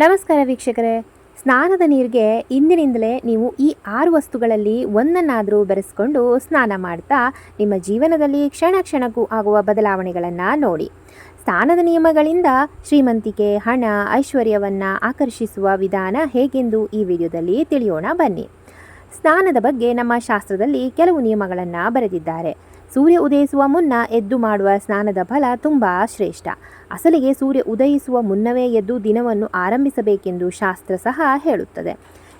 ನಮಸ್ಕಾರ ವೀಕ್ಷಕರೇ. ಸ್ನಾನದ ನೀರಿಗೆ ಇಂದಿನಿಂದಲೇ ನೀವು ಈ ಆರು ವಸ್ತುಗಳಲ್ಲಿ ಒಂದನ್ನಾದರೂ ಬೆರೆಸ್ಕೊಂಡು ಸ್ನಾನ ಮಾಡ್ತಾ ನಿಮ್ಮ ಜೀವನದಲ್ಲಿ ಕ್ಷಣ ಕ್ಷಣಕ್ಕೂ ಆಗುವ ಬದಲಾವಣೆಗಳನ್ನು ನೋಡಿ. ಸ್ನಾನದ ನಿಯಮಗಳಿಂದ ಶ್ರೀಮಂತಿಕೆ, ಹಣ, ಐಶ್ವರ್ಯವನ್ನು ಆಕರ್ಷಿಸುವ ವಿಧಾನ ಹೇಗೆಂದು ಈ ವಿಡಿಯೋದಲ್ಲಿ ತಿಳಿಯೋಣ ಬನ್ನಿ. ಸ್ನಾನದ ಬಗ್ಗೆ ನಮ್ಮ ಶಾಸ್ತ್ರದಲ್ಲಿ ಕೆಲವು ನಿಯಮಗಳನ್ನು ಬರೆದಿದ್ದಾರೆ. ಸೂರ್ಯ ಉದಯಿಸುವ ಮುನ್ನ ಎದ್ದು ಮಾಡುವ ಸ್ನಾನದ ಫಲ ತುಂಬ ಶ್ರೇಷ್ಠ. ಅಸಲಿಗೆ ಸೂರ್ಯ ಉದಯಿಸುವ ಮುನ್ನವೇ ಎದ್ದು ದಿನವನ್ನು ಆರಂಭಿಸಬೇಕೆಂದು ಶಾಸ್ತ್ರ ಸಹ ಹೇಳುತ್ತದೆ.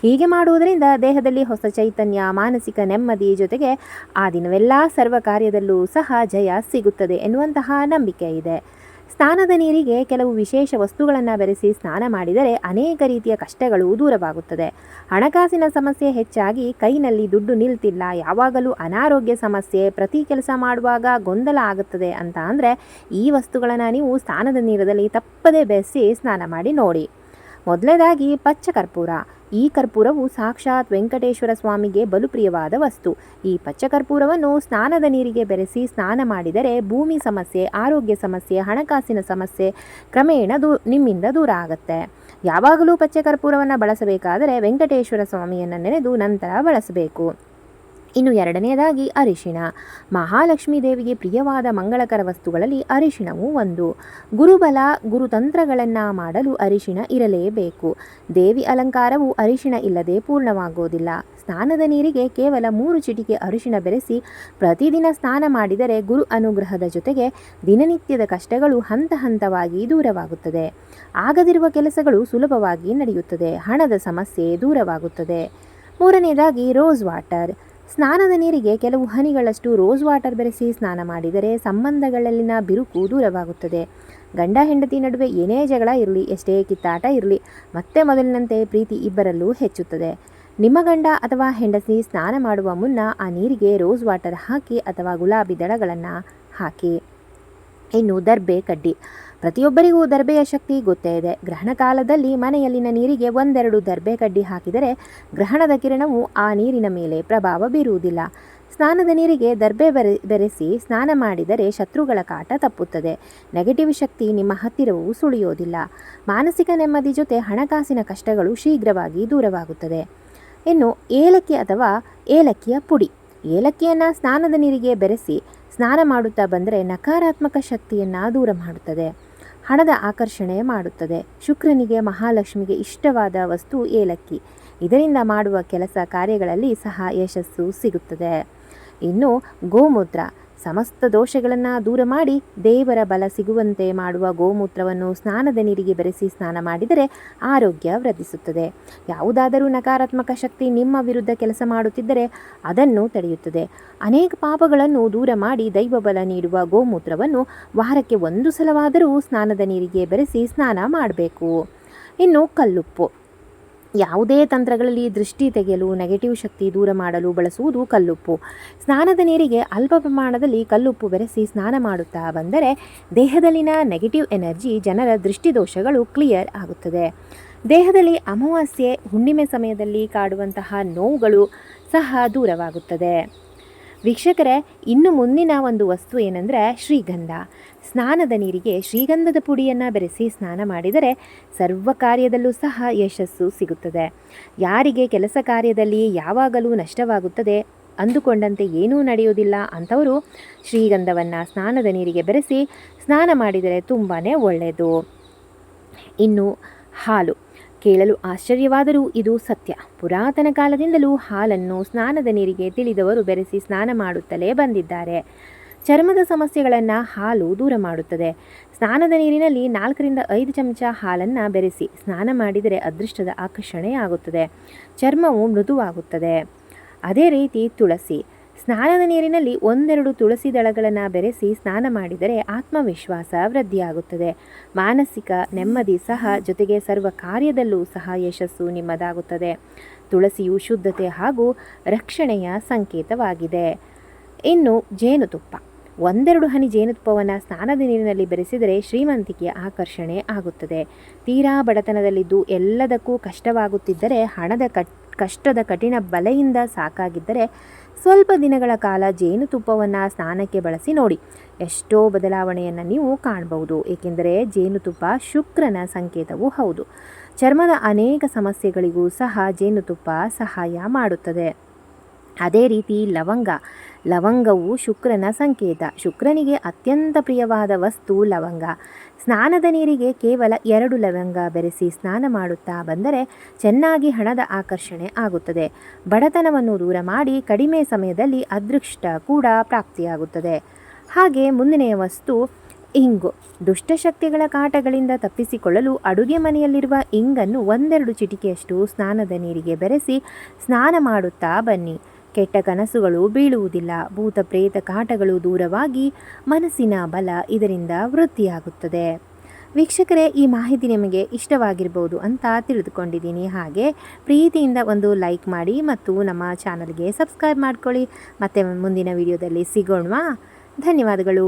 ಹೀಗೆ ಮಾಡುವುದರಿಂದ ದೇಹದಲ್ಲಿ ಹೊಸ ಚೈತನ್ಯ, ಮಾನಸಿಕ ನೆಮ್ಮದಿ ಜೊತೆಗೆ ಆ ದಿನವೆಲ್ಲ ಸರ್ವ ಕಾರ್ಯದಲ್ಲೂ ಸಹ ಜಯ ಸಿಗುತ್ತದೆ ಎನ್ನುವಂತಹ ನಂಬಿಕೆ ಇದೆ. ಸ್ನಾನದ ನೀರಿಗೆ ಕೆಲವು ವಿಶೇಷ ವಸ್ತುಗಳನ್ನು ಬೆರೆಸಿ ಸ್ನಾನ ಮಾಡಿದರೆ ಅನೇಕ ರೀತಿಯ ಕಷ್ಟಗಳು ದೂರವಾಗುತ್ತದೆ. ಹಣಕಾಸಿನ ಸಮಸ್ಯೆ ಹೆಚ್ಚಾಗಿ ಕೈನಲ್ಲಿ ದುಡ್ಡು ನಿಲ್ತಿಲ್ಲ. ಯಾವಾಗಲೂ ಅನಾರೋಗ್ಯ ಸಮಸ್ಯೆ, ಪ್ರತಿ ಕೆಲಸ ಮಾಡುವಾಗ ಗೊಂದಲ ಆಗುತ್ತದೆ ಅಂತ ಅಂದರೆ ಈ ವಸ್ತುಗಳನ್ನು ನೀವು ಸ್ನಾನದ ನೀರದಲ್ಲಿ ತಪ್ಪದೇ ಬೆರೆಸಿ ಸ್ನಾನ ಮಾಡಿ ನೋಡಿ. ಮೊದಲನೇದಾಗಿ ಪಚ್ಚ ಕರ್ಪೂರ. ಈ ಕರ್ಪೂರವು ಸಾಕ್ಷಾತ್ ವೆಂಕಟೇಶ್ವರ ಸ್ವಾಮಿಗೆ ಬಲು ಪ್ರಿಯವಾದ ವಸ್ತು. ಈ ಪಚ್ಚ ಕರ್ಪೂರವನ್ನು ಸ್ನಾನದ ನೀರಿಗೆ ಬೆರೆಸಿ ಸ್ನಾನ ಮಾಡಿದರೆ ಭೂಮಿ ಸಮಸ್ಯೆ, ಆರೋಗ್ಯ ಸಮಸ್ಯೆ, ಹಣಕಾಸಿನ ಸಮಸ್ಯೆ ಕ್ರಮೇಣ ದೂ, ನಿಮ್ಮಿಂದ ದೂರ ಆಗುತ್ತೆ. ಯಾವಾಗಲೂ ಪಚ್ಚ ಕರ್ಪೂರವನ್ನು ಬಳಸಬೇಕಾದರೆ ವೆಂಕಟೇಶ್ವರ ಸ್ವಾಮಿಯನ್ನು ನೆನೆದು ನಂತರ ಬಳಸಬೇಕು. ಇನ್ನು ಎರಡನೆಯದಾಗಿ ಅರಿಶಿಣ. ಮಹಾಲಕ್ಷ್ಮೀ ದೇವಿಗೆ ಪ್ರಿಯವಾದ ಮಂಗಳಕರ ವಸ್ತುಗಳಲ್ಲಿ ಅರಿಶಿಣವು ಒಂದು. ಗುರುಬಲ, ಗುರುತಂತ್ರಗಳನ್ನು ಮಾಡಲು ಅರಿಶಿಣ ಇರಲೇಬೇಕು. ದೇವಿ ಅಲಂಕಾರವು ಅರಿಶಿಣ ಇಲ್ಲದೆ ಪೂರ್ಣವಾಗುವುದಿಲ್ಲ ಸ್ನಾನದ ನೀರಿಗೆ ಕೇವಲ ಮೂರು ಚಿಟಿಕೆ ಅರಿಶಿಣ ಬೆರೆಸಿ ಪ್ರತಿದಿನ ಸ್ನಾನ ಮಾಡಿದರೆ ಗುರು ಅನುಗ್ರಹದ ಜೊತೆಗೆ ದಿನನಿತ್ಯದ ಕಷ್ಟಗಳು ಹಂತ ಹಂತವಾಗಿ ದೂರವಾಗುತ್ತದೆ. ಆಗದಿರುವ ಕೆಲಸಗಳು ಸುಲಭವಾಗಿ ನಡೆಯುತ್ತದೆ. ಹಣದ ಸಮಸ್ಯೆ ದೂರವಾಗುತ್ತದೆ. ಮೂರನೇದಾಗಿ ರೋಸ್ ವಾಟರ್. ಸ್ನಾನದ ನೀರಿಗೆ ಕೆಲವು ಹನಿಗಳಷ್ಟು ರೋಸ್ ವಾಟರ್ ಬೆರೆಸಿ ಸ್ನಾನ ಮಾಡಿದರೆ ಸಂಬಂಧಗಳಲ್ಲಿನ ಬಿರುಕು ದೂರವಾಗುತ್ತದೆ. ಗಂಡ ಹೆಂಡತಿ ನಡುವೆ ಏನೇ ಜಗಳ ಇರಲಿ, ಎಷ್ಟೇ ಕಿತ್ತಾಟ ಇರಲಿ, ಮತ್ತೆ ಮೊದಲಿನಂತೆ ಪ್ರೀತಿ ಇಬ್ಬರಲ್ಲೂ ಹೆಚ್ಚುತ್ತದೆ. ನಿಮ್ಮ ಗಂಡ ಅಥವಾ ಹೆಂಡತಿ ಸ್ನಾನ ಮಾಡುವ ಮುನ್ನ ಆ ನೀರಿಗೆ ರೋಸ್ ವಾಟರ್ ಹಾಕಿ ಅಥವಾ ಗುಲಾಬಿ ದಳಗಳನ್ನು ಹಾಕಿ. ಇನ್ನು ದರ್ಬೆ ಕಡ್ಡಿ. ಪ್ರತಿಯೊಬ್ಬರಿಗೂ ದರ್ಬೆಯ ಶಕ್ತಿ ಗೊತ್ತೇ ಇದೆ. ಗ್ರಹಣ ಕಾಲದಲ್ಲಿ ಮನೆಯಲ್ಲಿನ ನೀರಿಗೆ ಒಂದೆರಡು ದರ್ಬೆ ಕಡ್ಡಿ ಹಾಕಿದರೆ ಗ್ರಹಣದ ಕಿರಣವು ಆ ನೀರಿನ ಮೇಲೆ ಪ್ರಭಾವ ಬೀರುವುದಿಲ್ಲ. ಸ್ನಾನದ ನೀರಿಗೆ ದರ್ಬೆ ಬೆರೆ, ಬೆರೆಸಿ ಸ್ನಾನ ಮಾಡಿದರೆ ಶತ್ರುಗಳ ಕಾಟ ತಪ್ಪುತ್ತದೆ. ನೆಗೆಟಿವ್ ಶಕ್ತಿ ನಿಮ್ಮ ಹತ್ತಿರವೂ ಸುಳಿಯೋದಿಲ್ಲ. ಮಾನಸಿಕ ನೆಮ್ಮದಿ ಜೊತೆ ಹಣಕಾಸಿನ ಕಷ್ಟಗಳು ಶೀಘ್ರವಾಗಿ ದೂರವಾಗುತ್ತದೆ. ಇನ್ನು ಏಲಕ್ಕಿ ಅಥವಾ ಏಲಕ್ಕಿಯ ಪುಡಿ. ಏಲಕ್ಕಿಯನ್ನು ಸ್ನಾನದ ನೀರಿಗೆ ಬೆರೆಸಿ ಸ್ನಾನ ಮಾಡುತ್ತಾ ಬಂದರೆ ನಕಾರಾತ್ಮಕ ಶಕ್ತಿಯನ್ನು ದೂರ ಮಾಡುತ್ತದೆ. ಹಣದ ಆಕರ್ಷಣೆ ಮಾಡುತ್ತದೆ. ಶುಕ್ರನಿಗೆ ಮಹಾಲಕ್ಷ್ಮಿಗೆ ಇಷ್ಟವಾದ ವಸ್ತು ಏಲಕ್ಕಿ. ಇದರಿಂದ ಮಾಡುವ ಕೆಲಸ ಕಾರ್ಯಗಳಲ್ಲಿ ಸಹ ಯಶಸ್ಸು ಸಿಗುತ್ತದೆ. ಇನ್ನು ಗೋಮೂತ್ರ. ಸಮಸ್ತ ದೋಷಗಳನ್ನು ದೂರ ಮಾಡಿ ದೇವರ ಬಲ ಸಿಗುವಂತೆ ಮಾಡುವ ಗೋಮೂತ್ರವನ್ನು ಸ್ನಾನದ ನೀರಿಗೆ ಬೆರೆಸಿ ಸ್ನಾನ ಮಾಡಿದರೆ ಆರೋಗ್ಯ ವೃದ್ಧಿಸುತ್ತದೆ. ಯಾವುದಾದರೂ ನಕಾರಾತ್ಮಕ ಶಕ್ತಿ ನಿಮ್ಮ ವಿರುದ್ಧ ಕೆಲಸ ಮಾಡುತ್ತಿದ್ದರೆ ಅದನ್ನು ತಡೆಯುತ್ತದೆ. ಅನೇಕ ಪಾಪಗಳನ್ನು ದೂರ ಮಾಡಿ ದೈವ ಬಲ ನೀಡುವ ಗೋಮೂತ್ರವನ್ನು ವಾರಕ್ಕೆ ಒಂದು ಸಲವಾದರೂ ಸ್ನಾನದ ನೀರಿಗೆ ಬೆರೆಸಿ ಸ್ನಾನ ಮಾಡಬೇಕು. ಇನ್ನು ಕಲ್ಲುಪ್ಪು. ಯಾವುದೇ ತಂತ್ರಗಳಲ್ಲಿ ದೃಷ್ಟಿ ತೆಗೆಯಲು ನೆಗೆಟಿವ್ ಶಕ್ತಿ ದೂರ ಮಾಡಲು ಬಳಸುವುದು ಕಲ್ಲುಪ್ಪು. ಸ್ನಾನದ ನೀರಿಗೆ ಅಲ್ಪ ಪ್ರಮಾಣದಲ್ಲಿ ಕಲ್ಲುಪ್ಪು ಬೆರೆಸಿ ಸ್ನಾನ ಮಾಡುತ್ತಾ ಬಂದರೆ ದೇಹದಲ್ಲಿನ ನೆಗೆಟಿವ್ ಎನರ್ಜಿ ಜನರ ದೃಷ್ಟಿದೋಷಗಳು ಕ್ಲಿಯರ್ ಆಗುತ್ತದೆ. ದೇಹದಲ್ಲಿ ಅಮಾವಾಸ್ಯೆ, ಹುಣ್ಣಿಮೆ ಸಮಯದಲ್ಲಿ ಕಾಡುವಂತಹ ನೋವುಗಳು ಸಹ ದೂರವಾಗುತ್ತದೆ. ವೀಕ್ಷಕರೇ, ಇನ್ನು ಮುಂದಿನ ಒಂದು ವಸ್ತು ಏನಂದರೆ ಶ್ರೀಗಂಧ. ಸ್ನಾನದ ನೀರಿಗೆ ಶ್ರೀಗಂಧದ ಪುಡಿಯನ್ನು ಬೆರೆಸಿ ಸ್ನಾನ ಮಾಡಿದರೆ ಸರ್ವ ಕಾರ್ಯದಲ್ಲೂ ಸಹ ಯಶಸ್ಸು ಸಿಗುತ್ತದೆ. ಯಾರಿಗೆ ಕೆಲಸ ಕಾರ್ಯದಲ್ಲಿ ಯಾವಾಗಲೂ ನಷ್ಟವಾಗುತ್ತದೆ ಅಂದುಕೊಂಡಂತೆ ಏನೂ ನಡೆಯುವುದಿಲ್ಲ ಅಂಥವರು ಶ್ರೀಗಂಧವನ್ನು ಸ್ನಾನದ ನೀರಿಗೆ ಬೆರೆಸಿ ಸ್ನಾನ ಮಾಡಿದರೆ ತುಂಬಾ ಒಳ್ಳೆಯದು. ಇನ್ನು ಹಾಲು. ಕೇಳಲು ಆಶ್ಚರ್ಯವಾದರೂ ಇದು ಸತ್ಯ. ಪುರಾತನ ಕಾಲದಿಂದಲೂ ಹಾಲನ್ನು ಸ್ನಾನದ ನೀರಿಗೆ ತಿಳಿದವರು ಬೆರೆಸಿ ಸ್ನಾನ ಮಾಡುತ್ತಲೇ ಬಂದಿದ್ದಾರೆ. ಚರ್ಮದ ಸಮಸ್ಯೆಗಳನ್ನು ಹಾಲು ದೂರ ಮಾಡುತ್ತದೆ. ಸ್ನಾನದ ನೀರಿನಲ್ಲಿ ನಾಲ್ಕರಿಂದ ಐದು ಚಮಚ ಹಾಲನ್ನು ಬೆರೆಸಿ ಸ್ನಾನ ಮಾಡಿದರೆ ಅದೃಷ್ಟದ ಆಕರ್ಷಣೆಯಾಗುತ್ತದೆ ಚರ್ಮವು ಮೃದುವಾಗುತ್ತದೆ. ಅದೇ ರೀತಿ ತುಳಸಿ. ಸ್ನಾನದ ನೀರಿನಲ್ಲಿ ಒಂದೆರಡು ತುಳಸಿ ದಳಗಳನ್ನು ಬೆರೆಸಿ ಸ್ನಾನ ಮಾಡಿದರೆ ಆತ್ಮವಿಶ್ವಾಸ ವೃದ್ಧಿಯಾಗುತ್ತದೆ. ಮಾನಸಿಕ ನೆಮ್ಮದಿ ಸಹ ಜೊತೆಗೆ ಸರ್ವ ಕಾರ್ಯದಲ್ಲೂ ಸಹ ಯಶಸ್ಸು ನಿಮ್ಮದಾಗುತ್ತದೆ. ತುಳಸಿಯು ಶುದ್ಧತೆ ಹಾಗೂ ರಕ್ಷಣೆಯ ಸಂಕೇತವಾಗಿದೆ. ಇನ್ನು ಜೇನುತುಪ್ಪ. ಒಂದೆರಡು ಹನಿ ಜೇನುತುಪ್ಪವನ್ನು ಸ್ನಾನದ ನೀರಿನಲ್ಲಿ ಬೆರೆಸಿದರೆ ಶ್ರೀಮಂತಿಕೆಯ ಆಕರ್ಷಣೆ ಆಗುತ್ತದೆ. ತೀರಾ ಬಡತನದಲ್ಲಿದ್ದು ಎಲ್ಲದಕ್ಕೂ ಕಷ್ಟವಾಗುತ್ತಿದ್ದರೆ ಹಣದ ಕಟ್ ಕಷ್ಟದ ಕಠಿಣ ಬಲೆಯಿಂದ ಸಾಕಾಗಿದ್ದರೆ ಸ್ವಲ್ಪ ದಿನಗಳ ಕಾಲ ಜೇನುತುಪ್ಪವನ್ನು ಸ್ನಾನಕ್ಕೆ ಬಳಸಿ ನೋಡಿ. ಎಷ್ಟೋ ಬದಲಾವಣೆಯನ್ನು ನೀವು ಕಾಣಬಹುದು. ಏಕೆಂದರೆ ಜೇನುತುಪ್ಪ ಶುಕ್ರನ ಸಂಕೇತವೂ ಹೌದು. ಚರ್ಮದ ಅನೇಕ ಸಮಸ್ಯೆಗಳಿಗೂ ಸಹ ಜೇನುತುಪ್ಪ ಸಹಾಯ ಮಾಡುತ್ತದೆ. ಅದೇ ರೀತಿ ಲವಂಗ ಲವಂಗವು ಶುಕ್ರನ ಸಂಕೇತ. ಶುಕ್ರನಿಗೆ ಅತ್ಯಂತ ಪ್ರಿಯವಾದ ವಸ್ತು ಲವಂಗ. ಸ್ನಾನದ ನೀರಿಗೆ ಕೇವಲ ಎರಡು ಲವಂಗ ಬೆರೆಸಿ ಸ್ನಾನ ಮಾಡುತ್ತಾ ಬಂದರೆ ಚೆನ್ನಾಗಿ ಹಣದ ಆಕರ್ಷಣೆ ಆಗುತ್ತದೆ. ಬಡತನವನ್ನು ದೂರ ಮಾಡಿ ಕಡಿಮೆ ಸಮಯದಲ್ಲಿ ಅದೃಷ್ಟ ಕೂಡ ಪ್ರಾಪ್ತಿಯಾಗುತ್ತದೆ. ಹಾಗೆ ಮುಂದಿನೆಯ ವಸ್ತು ಇಂಗು. ದುಷ್ಟಶಕ್ತಿಗಳ ಕಾಟಗಳಿಂದ ತಪ್ಪಿಸಿಕೊಳ್ಳಲು ಅಡುಗೆ ಮನೆಯಲ್ಲಿರುವ ಇಂಗನ್ನು ಒಂದೆರಡು ಚಿಟಿಕೆಯಷ್ಟು ಸ್ನಾನದ ನೀರಿಗೆ ಬೆರೆಸಿ ಸ್ನಾನ ಮಾಡುತ್ತಾ ಬನ್ನಿ. ಕೆಟ್ಟ ಕನಸುಗಳು ಬೀಳುವುದಿಲ್ಲ. ಭೂತ ಪ್ರೇತ ಕಾಟಗಳು ದೂರವಾಗಿ ಮನಸ್ಸಿನ ಬಲ ಇದರಿಂದ ವೃದ್ಧಿಯಾಗುತ್ತದೆ ವೀಕ್ಷಕರೇ, ಈ ಮಾಹಿತಿ ನಿಮಗೆ ಇಷ್ಟವಾಗಿರ್ಬೋದು ಅಂತ ತಿಳಿದುಕೊಂಡಿದ್ದೀನಿ. ಹಾಗೆ ಪ್ರೀತಿಯಿಂದ ಒಂದು ಲೈಕ್ ಮಾಡಿ ಮತ್ತು ನಮ್ಮ ಚಾನಲ್ಗೆ ಸಬ್ಸ್ಕ್ರೈಬ್ ಮಾಡ್ಕೊಳ್ಳಿ. ಮತ್ತೆ ಮುಂದಿನ ವಿಡಿಯೋದಲ್ಲಿ ಸಿಗೋಣವಾ? ಧನ್ಯವಾದಗಳು.